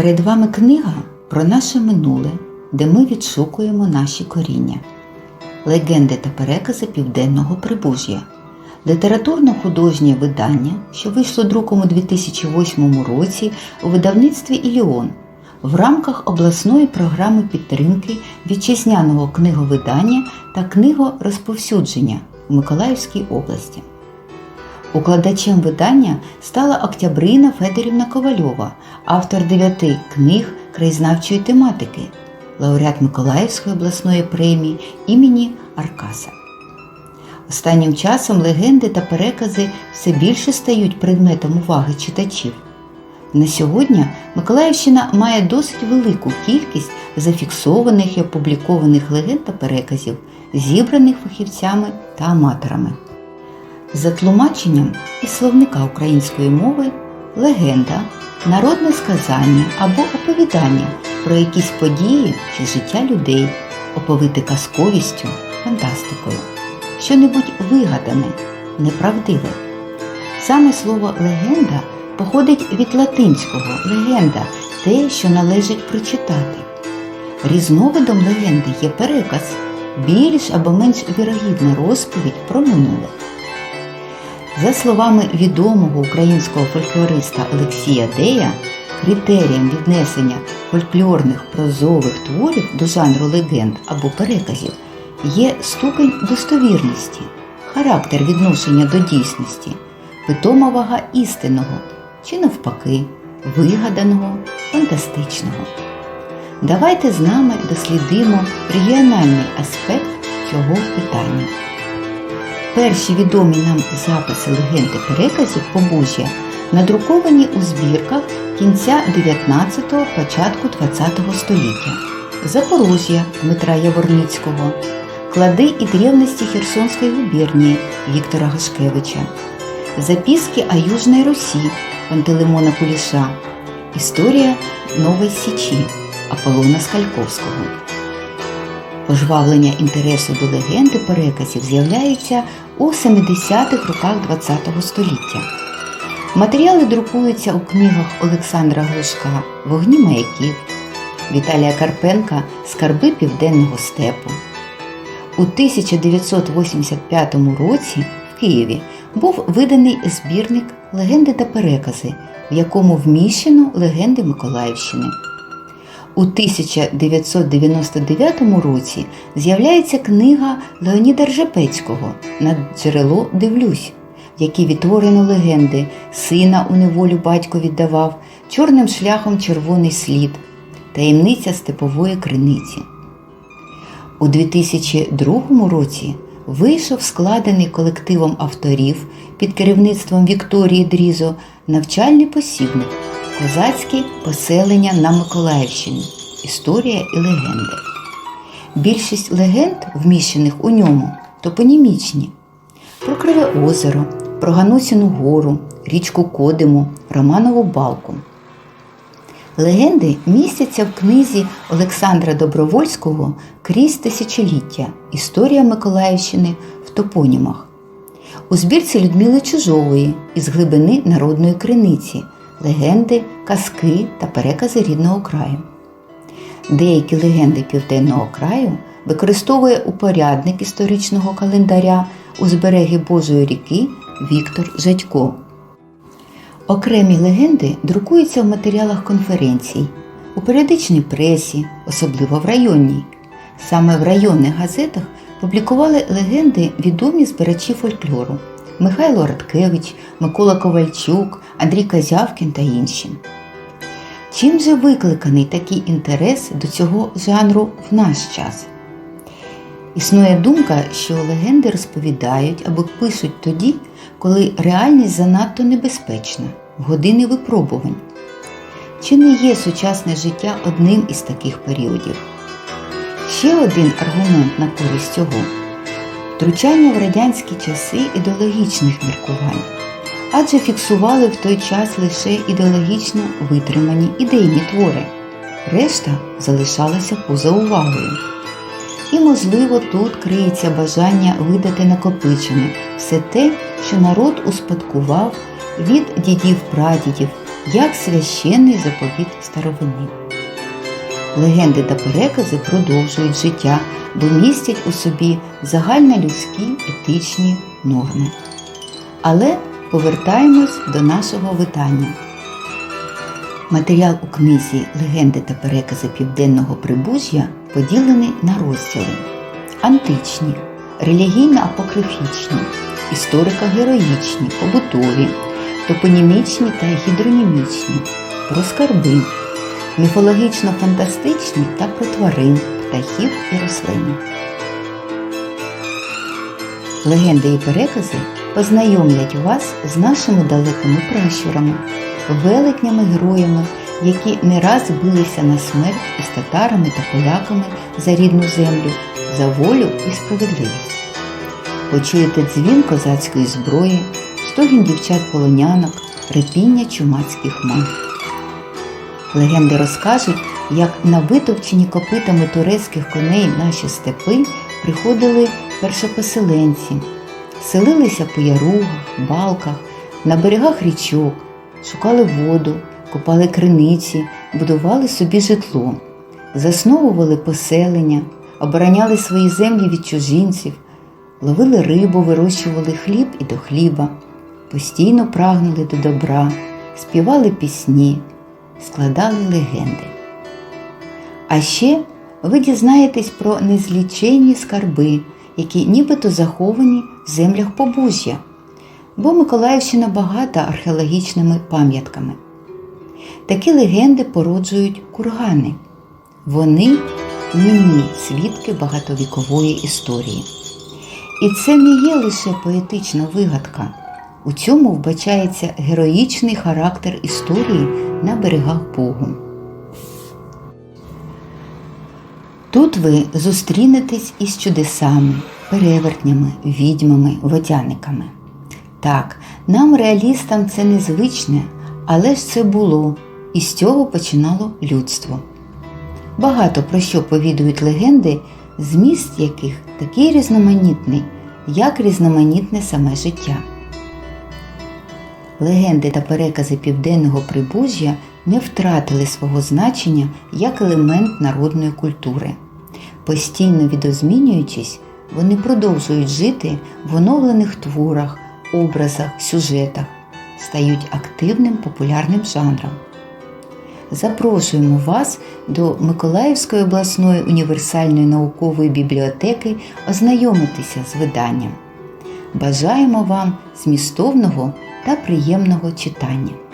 Перед вами книга про наше минуле, де ми відшукуємо наші коріння, легенди та перекази Південного Прибужжя, літературно-художнє видання, що вийшло друком у 2008 році у видавництві Іліон в рамках обласної програми підтримки вітчизняного книговидання та книгорозповсюдження в Миколаївській області. Укладачем видання стала Октябрина Федорівна Ковальова, автор дев'яти книг краєзнавчої тематики, лауреат Миколаївської обласної премії імені Аркаса. Останнім часом легенди та перекази все більше стають предметом уваги читачів. На сьогодні Миколаївщина має досить велику кількість зафіксованих і опублікованих легенд та переказів, зібраних фахівцями та аматорами. За тлумаченням із словника української мови легенда, народне сказання або оповідання про якісь події чи життя людей, оповите казковістю, фантастикою, що-небудь вигадане, неправдиве. Саме слово легенда походить від латинського легенда те, що належить прочитати. Різновидом легенди є переказ, більш або менш вірогідна розповідь про минуле. За словами відомого українського фольклориста Олексія Дея, критерієм віднесення фольклорних прозових творів до жанру легенд або переказів є ступень достовірності, характер відношення до дійсності, питома вага істинного чи навпаки вигаданого, фантастичного. Давайте з нами дослідимо регіональний аспект цього питання. Перші відомі нам записи легенди переказів Побужжя надруковані у збірках кінця 19-го, початку 20-го століття. Запорожжя Дмитра Яворницького, Клади і древності Херсонської губернії Віктора Гашкевича, Записки о Южной Русі Пантелеймона Куліша, Історія Нової Січі Аполлона Скальковського. Пожвавлення інтересу до легенди переказів з'являється у 70-х роках ХХ століття. Матеріали друкуються у книгах Олександра Глушка Вогні маяків, Віталія Карпенка Скарби Південного степу. У 1985 році в Києві був виданий збірник Легенди та перекази, в якому вміщено легенди Миколаївщини. У 1999 році з'являється книга Леоніда Ржепецького На джерело дивлюсь, в якій відтворено легенди Сина у неволю батько віддавав, чорним шляхом червоний слід, таємниця степової криниці. У 2002 році вийшов складений колективом авторів під керівництвом Вікторії Дрізо навчальний посібник Козацькі поселення на Миколаївщині. Історія і легенди. Більшість легенд, вміщених у ньому, топонімічні. Про Криве озеро, про Ганусіну гору, річку Кодиму, Романову балку. Легенди містяться в книзі Олександра Добровольського Крізь тисячоліття. Історія Миколаївщини в топонімах. У збірці Людмили Чужової із глибини народної криниці легенди, казки та перекази рідного краю. Деякі легенди Південного краю використовує упорядник історичного календаря узбереги Божої ріки Віктор Жадько. Окремі легенди друкуються в матеріалах конференцій, у періодичній пресі, особливо в районній. Саме в районних газетах публікували легенди відомі збирачі фольклору Михайло Радкевич, Микола Ковальчук, Андрій Козявкін та інші. Чим же викликаний такий інтерес до цього жанру в наш час? Існує думка, що легенди розповідають або пишуть тоді, коли реальність занадто небезпечна, години випробувань. Чи не є сучасне життя одним із таких періодів? Ще один аргумент на користь цього втручання в радянські часи ідеологічних міркувань, адже фіксували в той час лише ідеологічно витримані ідейні твори, решта залишалася поза увагою. І, можливо, тут криється бажання видати накопичене все те, що народ успадкував від дідів-прадідів, як священний заповіт старовини. Легенди та перекази продовжують життя, бо містять у собі загальнолюдські етичні норми. Але повертаємось до нашого витання. Матеріал у книзі Легенди та перекази Південного Прибужжя поділений на розділи античні, релігійно-апокрифічні, історико-героїчні, побутові, топонімічні та гідронімічні, про скарби, міфологічно-фантастичні та про тварин, птахів і рослин. Легенди і перекази познайомлять вас з нашими далекими пращурами, велетнями героями, які не раз билися на смерть із татарами та поляками за рідну землю, за волю і справедливість. Почуєте дзвін козацької зброї, стогін дівчат-полонянок, репіння чумацьких мав. Легенди розкажуть, як на витовчені копитами турецьких коней наші степи приходили першопоселенці, селилися по яругах, балках, на берегах річок, шукали воду, копали криниці, будували собі житло, засновували поселення, обороняли свої землі від чужинців, ловили рибу, вирощували хліб і до хліба, постійно прагнули до добра, співали пісні, складали легенди. А ще ви дізнаєтесь про незліченні скарби, які нібито заховані в землях Побужжя, бо Миколаївщина багата археологічними пам'ятками. Такі легенди породжують кургани. Вони німі свідки багатовікової історії. І це не є лише поетична вигадка. У цьому вбачається героїчний характер історії на берегах Богу. Тут ви зустрінетесь із чудесами, перевертнями, відьмами, водяниками. Так, нам, реалістам, це незвичне, але ж це було, і з цього починало людство. Багато про що повідують легенди, зміст яких такий різноманітний, як різноманітне саме життя. Легенди та перекази південного прибужжя не втратили свого значення як елемент народної культури. Постійно відозмінюючись, вони продовжують жити в оновлених творах, образах, сюжетах, стають активним популярним жанром. Запрошуємо вас до Миколаївської обласної універсальної наукової бібліотеки ознайомитися з виданням. Бажаємо вам змістовного та приємного читання.